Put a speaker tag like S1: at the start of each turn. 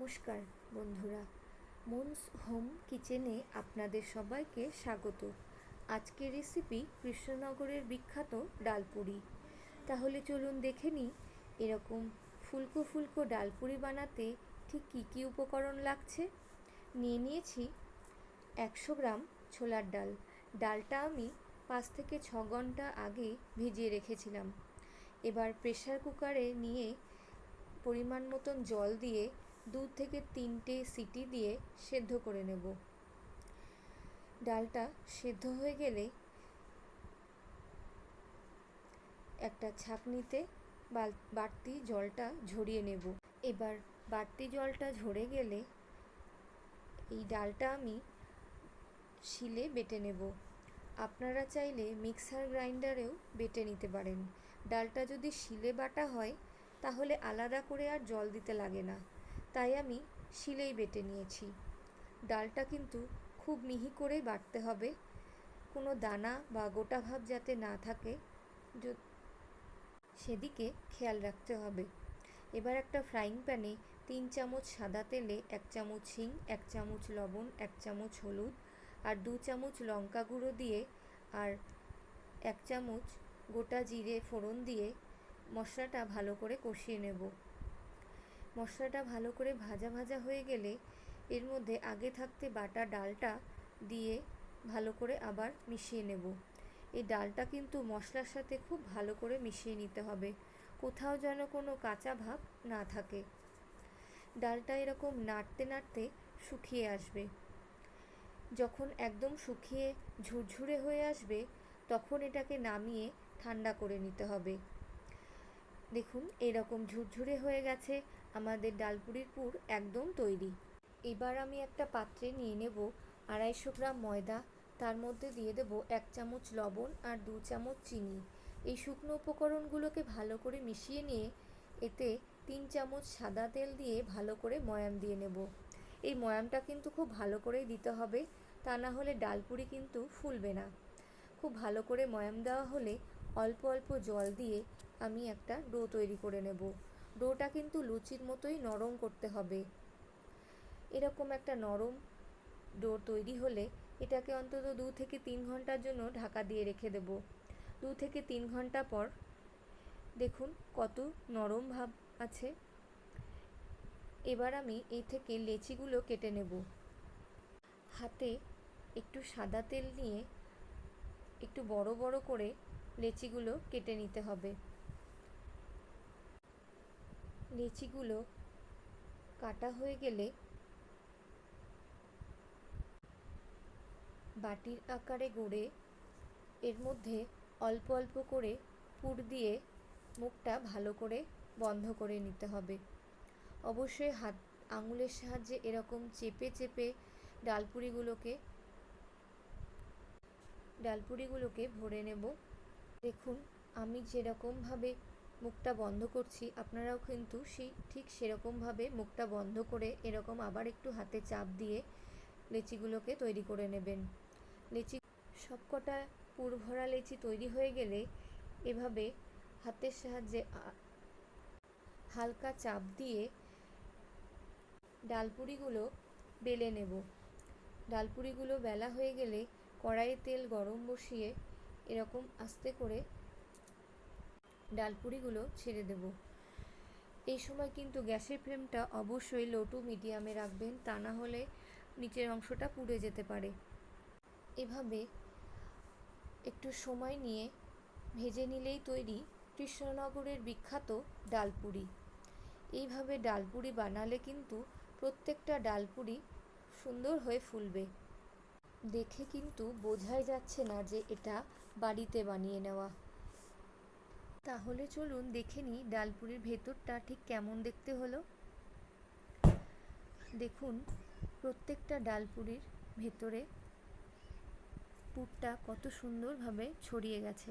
S1: নমস্কার, বন্ধুরা। মনস হোম কিচেনে আপনাদের সবাইকে স্বাগত। আজকের রেসিপি কৃষ্ণনগরের বিখ্যাত ডালপুরি। তাহলে চলুন দেখে নিই, এরকম ফুলকো ফুলকো ডালপুরি বানাতে ঠিক কী কী উপকরণ লাগছে। নিয়ে নিয়েছি একশো গ্রাম ছোলার ডাল। ডালটা আমি পাঁচ থেকে ছ ঘণ্টা আগে ভিজিয়ে রেখেছিলাম। এবার প্রেশার কুকারে নিয়ে পরিমাণ মতন জল দিয়ে দু থেকে তিনটে সিটি দিয়ে সেদ্ধ করে নেব। ডালটা সেদ্ধ হয়ে গেলে একটা ছাঁকনিতে বাড়তি জলটা ঝরিয়ে নেব। এবার বাড়তি জলটা ঝরে গেলে এই ডালটা আমি শিলে বেটে নেব। আপনারা চাইলে মিক্সার গ্রাইন্ডারেও বেটে নিতে পারেন। ডালটা যদি শিলে বাটা হয়, তাহলে আলাদা করে আর জল দিতে লাগে না। তাই আমি শিলেই বেটে নিয়েছি। ডালটা কিন্তু খুব মিহি করেই বাটতে হবে। কোনো দানা বা গোটা ভাব যাতে না থাকে সেদিকে খেয়াল রাখতে হবে। এবার একটা ফ্রাইং প্যানে তিন চামচ সাদা তেলে এক চামচ হিং, এক চামচ লবণ, এক চামচ হলুদ আর দু চামচ লঙ্কা গুঁড়ো দিয়ে আর এক চামচ গোটা জিরে ফোড়ন দিয়ে মশলাটা ভালো করে কষিয়ে নেব। মশলাটা ভালো করে ভাজা ভাজা হয়ে গেলে এর মধ্যে আগে থাকতে বাটা ডালটা দিয়ে ভালো করে আবার মিশিয়ে নেব। এই ডালটা কিন্তু মশলার সাথে খুব ভালো করে মিশিয়ে নিতে হবে। কোথাও যেন কোনো কাঁচা ভাব না থাকে। ডালটা এরকম নাড়তে নাড়তে শুকিয়ে আসবে। যখন একদম শুকিয়ে ঝুরঝুরে হয়ে আসবে, তখন এটাকে নামিয়ে ঠান্ডা করে নিতে হবে। দেখুন, এরকম ঝুরঝুরে হয়ে গেছে। আমাদের ডালপুরির পুর একদম তৈরি। এবার আমি একটা পাত্রে নিয়ে নেব আড়াইশো গ্রাম ময়দা, তার মধ্যে দিয়ে দেব এক চামচ লবণ আর দু চামচ চিনি। এই শুকনো উপকরণগুলোকে ভালো করে মিশিয়ে নিয়ে এতে তিন চামচ সাদা তেল দিয়ে ভালো করে ময়াম দিয়ে নেব। এই ময়ামটা কিন্তু খুব ভালো করেই দিতে হবে, তা না হলে ডালপুরি কিন্তু ফুলবে না। খুব ভালো করে ময়াম দেওয়া হলে অল্প অল্প জল দিয়ে আমি একটা ডো তৈরি করে নেব। ডোটা কিন্তু লুচির মতোই নরম করতে হবে। এরকম একটা নরম ডো তৈরি হলে এটাকে অন্তত দু থেকে তিন ঘণ্টার জন্য ঢাকা দিয়ে রেখে দেব। দু থেকে তিন ঘণ্টা পর দেখুন কত নরম ভাব আছে। এবার আমি এই থেকে লেচিগুলো কেটে নেব। হাতে একটু সাদা তেল নিয়ে একটু বড় বড় করে লেচিগুলো কেটে নিতে হবে। লেচিগুলো কাটা হয়ে গেলে বাটির আকারে গড়ে এর মধ্যে অল্প অল্প করে পুর দিয়ে মুখটা ভালো করে বন্ধ করে নিতে হবে। অবশ্যই হাত, আঙুলের সাহায্যে এরকম চেপে চেপে ডালপুরিগুলোকে ডালপুরিগুলোকে ভরে নেব। দেখুন, আমি যেরকমভাবে মুখটা বন্ধ করছি, আপনারাও কিন্তু সেই ঠিক সেরকমভাবে মুখটা বন্ধ করে এরকম আবার একটু হাতে চাপ দিয়ে লেচিগুলোকে তৈরি করে নেবেন। লেচি সবকটা পুর ভরা লেচি তৈরি হয়ে গেলে এভাবে হাতের সাহায্যে হালকা চাপ দিয়ে ডালপুরিগুলো বেলে নেব। ডালপুরিগুলো বেলা হয়ে গেলে কড়াইয়ে তেল গরম বসিয়ে এরকম আস্তে করে ডালপুরিগুলো ছেড়ে দেব। এই সময় কিন্তু গ্যাসের ফ্লেমটা অবশ্যই লো টু মিডিয়ামে রাখবেন, তা না হলে নিচের অংশটা পুড়ে যেতে পারে। এভাবে একটু সময় নিয়ে ভেজে নিলেই তৈরি কৃষ্ণনগরের বিখ্যাত ডালপুরি। এইভাবে ডালপুরি বানালে কিন্তু প্রত্যেকটা ডালপুরি সুন্দর হয়ে ফুলবে। দেখে কিন্তু বোঝাই যাচ্ছে না যে এটা বাড়িতে বানিয়ে নেওয়া। তাহলে চলুন দেখে নিই ডালপুরির ভেতরটা ঠিক কেমন দেখতে হলো। দেখুন, প্রত্যেকটা ডালপুরির ভেতরে পুরটা কত সুন্দরভাবে ছড়িয়ে গেছে।